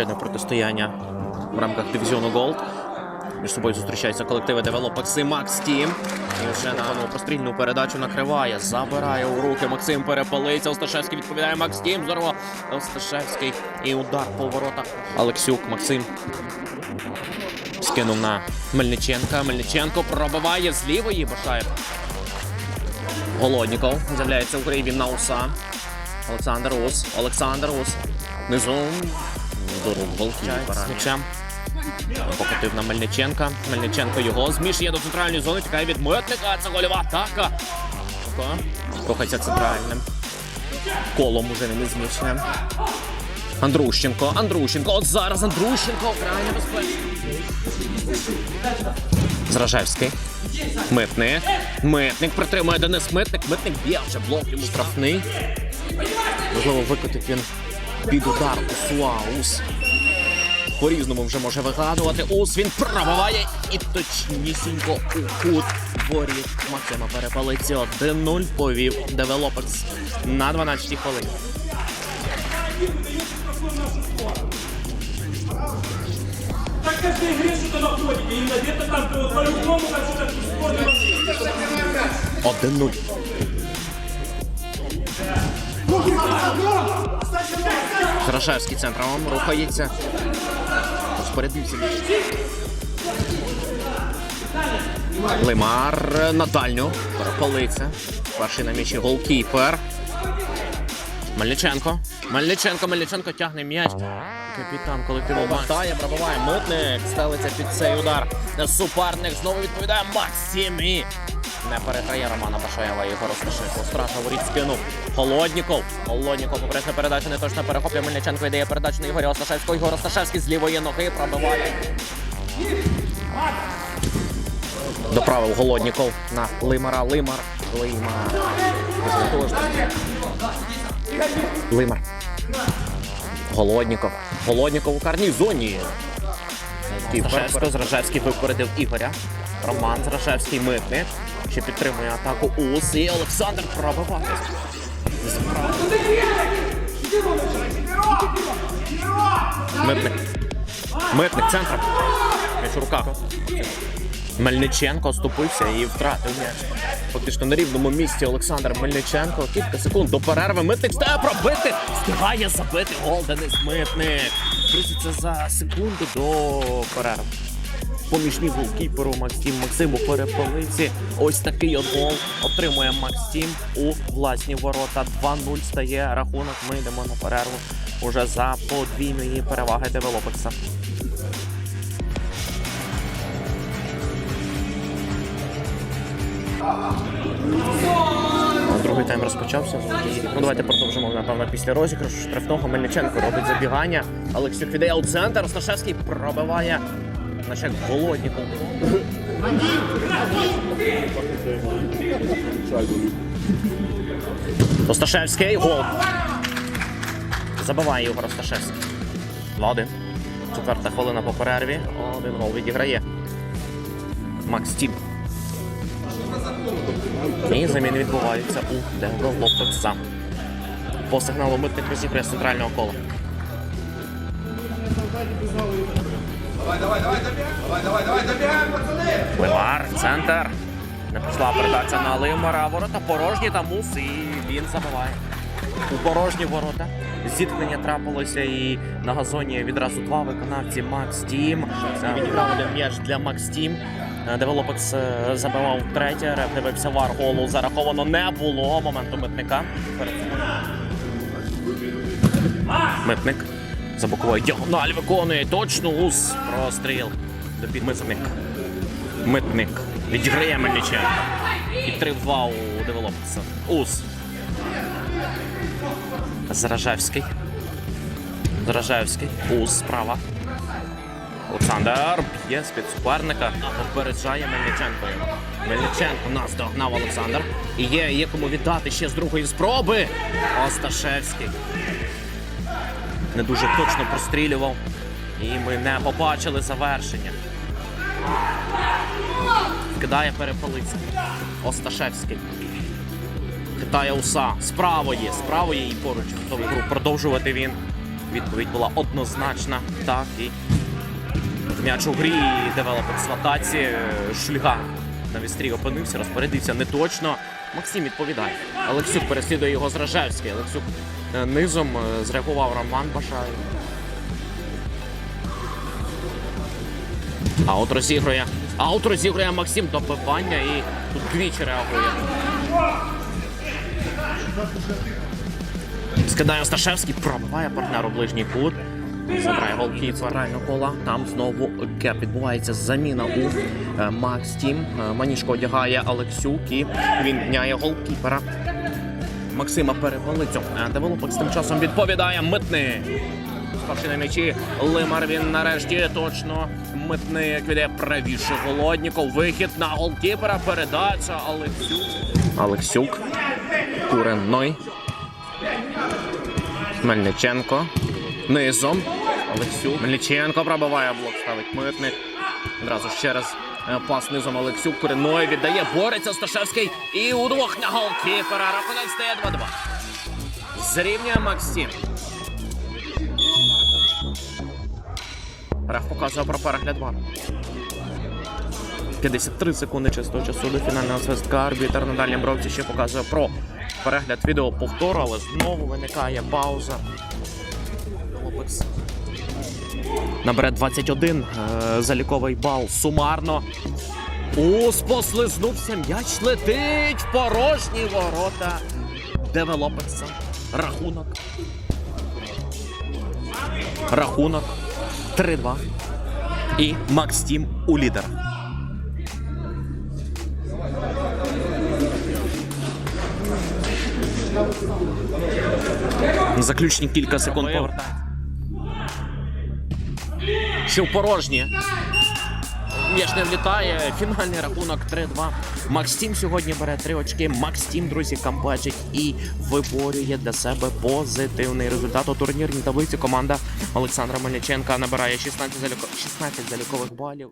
ще одне протистояння в рамках дивізіону Голд. Між собою зустрічаються колективи Девелопекс і Макс. І вже на ну, прострільну передачу накриває, забирає у руки. Максим перепалиться. Осташевський відповідає Макс Тім. Здорово. Осташевський. І удар по воротах. Алексюк Максим. Скинув на Мельниченка. Мельниченко пробиває з лівої. Башаєв. Голодніков з'являється грі він на уса. Олександр Ус. Олександр Ус. Низом. Здорово волчається з м'ячем. Покотив на Мельниченка. Мельниченко його змішує до центральної зони. Тікає від митника. Це гольова атака. Рухається центральним. Колом уже не зміщеним. Андрущенко. Андрущенко. От зараз Андрущенко. Край небезпечно. Зражевський. Митник. Митник притримує Денис Митник. Митник б'є вже блок йому штрафний. Можливо, викотить він під удар Усуа. Ус. По-різному вже може вигадувати. Ус він пробиває і точнісінько у кут воріт Максима Перепалиці 1-0 повів Девелопекс на 12-й хвилині. Так каждой игре что-то находите. Именно где-то там по- по-любому как что-то спорно. 1-0. Крашевський центром рухається. Розпорядився. Лимар на дальню. Перепалиться. Перший на м'ячі голкіпер. Мельниченко. Мельниченко, Мельниченко тягне м'яч. Капітан колективу мотає, пробиває митник, стелиться під цей удар. Суперник знову відповідає Максим і не переграє Романа Башаєва його розташив. Страша воріт скинув. Холодніков. Холодніков поперечна передача не точно перехоплює. Мельниченко йде передачу на Ігоря Осташевського. Ігор Осташевський з лівої ноги пробиває. Доправив Голодніков на Лимара. Лимар. Лимар. Лимар. Голодніков. Голодніков у карній зоні. Зражевський, Зражевський випередив Ігоря. Роман Зражевський митник. Ще підтримує атаку Ус. І Олександр пробиває. Митник. Митник центром. Між у руках. Мельниченко оступився і втратив м'яч. Фактично на рівному місці Олександр Мельниченко. Кілька секунд до перерви. Митник встигає пробити. Встигає забити гол Денис Митник. Крутиться за секунду до перерви. Помічні голкіперу Максим Максиму перепалиці. Ось такий от гол отримує Максим у власні ворота. 2-0 стає рахунок. Ми йдемо на перерву уже за подвійної переваги Девелопекса. Другий тайм розпочався. Ну, давайте продовжимо, напевно, після розіграшу. Штрафного Мельниченко робить забігання. Олексюк віддає у центр. Осташевський пробиває на чек Голодніков. Осташевський гол. Забиває Ігор Осташевський. 2-1. Четверта хвилина по перерві. Один гол відіграє. Макс Тім. І заміни відбуваються у Девелопекса. По сигналу митник розіграє з центрального кола. Лимар, центр. Не пішла передача на Лимара. Ворота порожні там мус і він забиває. У порожні ворота. Зіткнення трапилося і на газоні відразу два виконавці Макс Тім. Відіграв один м'яч для Макс Тім. Е, Девелопекс е, забивав третє, реф дивився вар голу. Зараховано не було моменту митника. Митник. За боковою діагональ виконує точно ус. Простріл. Митник. Митник. Відіграє Мельниченко. І 3-2 у Девелопекса. Ус. Заражевський. Заражевський. Ус справа. Олександр б'є з-під суперника, попереджає Мельниченко. Мельниченко нас догнав Олександр. І є, є кому віддати ще з другої спроби. Осташевський. Не дуже точно прострілював. І ми не побачили завершення. Кидає перепалиця. Осташевський. Хитає уса. З правої, з правої і поруч. Тобто продовжувати він Відповідь була однозначна. Так і м'яч у грі девелопер з атаці. Шульга на вістрі опинився, розпорядився неточно. Максим відповідає. Олексюк переслідує його з Рожевський. Олексюк е, низом е, зреагував Роман Башай. Аут розігрує. Аут розігрує Максим добивання і тут двічі реагує. Скидає Осташевський, пробиває партнер у ближній кут. Забирає голки центрального кола. Там знову кеп відбувається заміна у е, Макс Тім. Е, Манішко одягає Олексюк і він міняє голкіпера. Максима перевалицю. Е, Девелопекс тим часом відповідає митний. Перший на м'ячі Лимар він нарешті точно митник віде правіше Голодніков. Вихід на голкіпера. Передача Олексюк. Олексюк. Куренной. Мельниченко. Низом. Олексюк. Мельниченко пробиває блок, ставить митник. Одразу ще раз пас низом Олексюк. Куренной віддає. Бореться Сташевський. І удвох на голкіпера. Рахунок стає 2-2. Зрівнює Максим. Реф показує про перегляд вар. 53 секунди чистого часу до фінального свистка. Арбітер на дальнім бровці ще показує про перегляд відео повтору, але знову виникає пауза. Хлопець набере 21 е, заліковий бал сумарно. Ус послизнувся, м'яч летить в порожні ворота. Девелопекса. Рахунок. Рахунок 3-2. І Макс Тім у лідера. Заключні кілька секунд повертається. Ще в порожні. М'яч не влітає. Фінальний рахунок 3-2. Макс Тім сьогодні бере три очки. Макс Тім, друзі, камбачить і виборює для себе позитивний результат у турнірній таблиці. Команда Олександра Мельниченка набирає 16 заліко- 16 залікових балів.